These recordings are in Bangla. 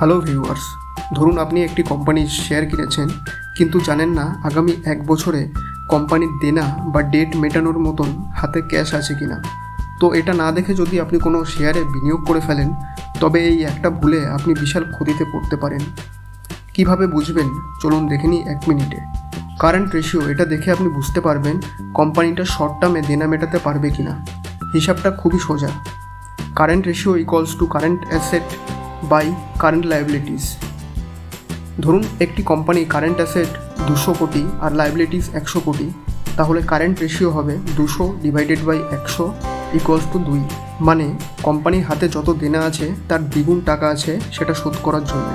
হ্যালো ভিউয়ার্স ধরুন আপনি একটি কোম্পানির শেয়ার কিনেছেন, কিন্তু জানেন না আগামী এক বছরে কোম্পানির দেনা বা ডেট মেটানোর মতন হাতে ক্যাশ আছে কিনা। তো এটা না দেখে যদি আপনি কোনো শেয়ারে বিনিয়োগ করে ফেলেন, তবে এই একটা ভুলে আপনি বিশাল ক্ষতিতে পড়তে পারেন। কীভাবে বুঝবেন? চলুন দেখে নিই এক মিনিটে। কারেন্ট রেশিও এটা দেখে আপনি বুঝতে পারবেন কোম্পানিটা শর্ট টার্মে দেনা মেটাতে পারবে কি না হিসাবটা খুবই সোজা। Current ratio equals to current asset by current liabilities ধরুন, একটি কোম্পানি কারেন্ট অ্যাসেট দুশো কোটি আর লাইবিলিটিস একশো কোটি, তাহলে কারেন্ট রেশিও হবে দুশো ডিভাইডেড বাই একশো ইকুয়ালস টু দুই। মানে কোম্পানির হাতে যত দেনা আছে, তার দ্বিগুণ টাকা আছে সেটা শোধ করার জন্য।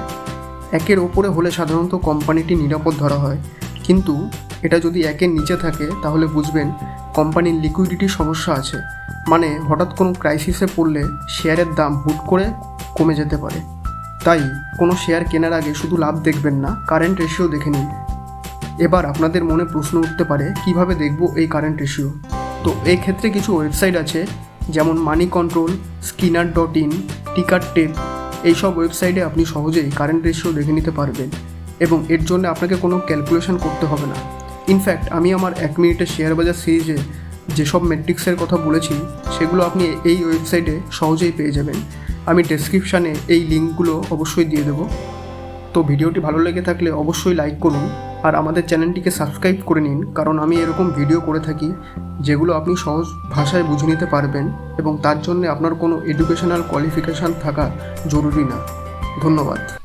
একের ওপরে হলে সাধারণত কোম্পানিটি নিরাপদ ধরা হয়। কিন্তু, এটা যদি একের নিচে থাকে, তাহলে বুঝবেন কোম্পানির লিকুইডিটির সমস্যা আছে। মানে হঠাৎ কোনো ক্রাইসিসে পড়লে শেয়ারের দাম হুট করে কমে যেতে পারে। তাই কোনো শেয়ার কেনার আগে শুধু লাভ দেখবেন না কারেন্ট রেশিও দেখে নিন। এবার আপনাদের মনে প্রশ্ন উঠতে পারে, কীভাবে দেখব এই কারেন্ট রেশিও তো এই ক্ষেত্রে কিছু ওয়েবসাইট আছে, যেমন money control screener dot in ticker tape এইসব ওয়েবসাইটে আপনি সহজেই কারেন্ট রেশিও দেখে নিতে পারবেন এবং এর জন্য আপনাকে কোনো ক্যালকুলেশন করতে হবে না। ইনফ্যাক্ট আমি আমার এক মিনিটের শেয়ার বাজার সিরিজে যেসব মেট্রিক্সের কথা বলেছি, সেগুলো আপনি এই ওয়েবসাইটে সহজেই পেয়ে যাবেন। আমি ডেসক্রিপশানে এই লিঙ্কগুলো অবশ্যই দিয়ে দেবো। তো ভিডিওটি ভালো লেগে থাকলে অবশ্যই লাইক করুন আর আমাদের চ্যানেলটিকে সাবস্ক্রাইব করে নিন, কারণ আমি এরকম ভিডিও করে থাকি যেগুলো আপনি সহজ ভাষায় বুঝে নিতে পারবেন এবং তার জন্য আপনার কোনো এডুকেশনাল কোয়ালিফিকেশান থাকা জরুরি না। ধন্যবাদ।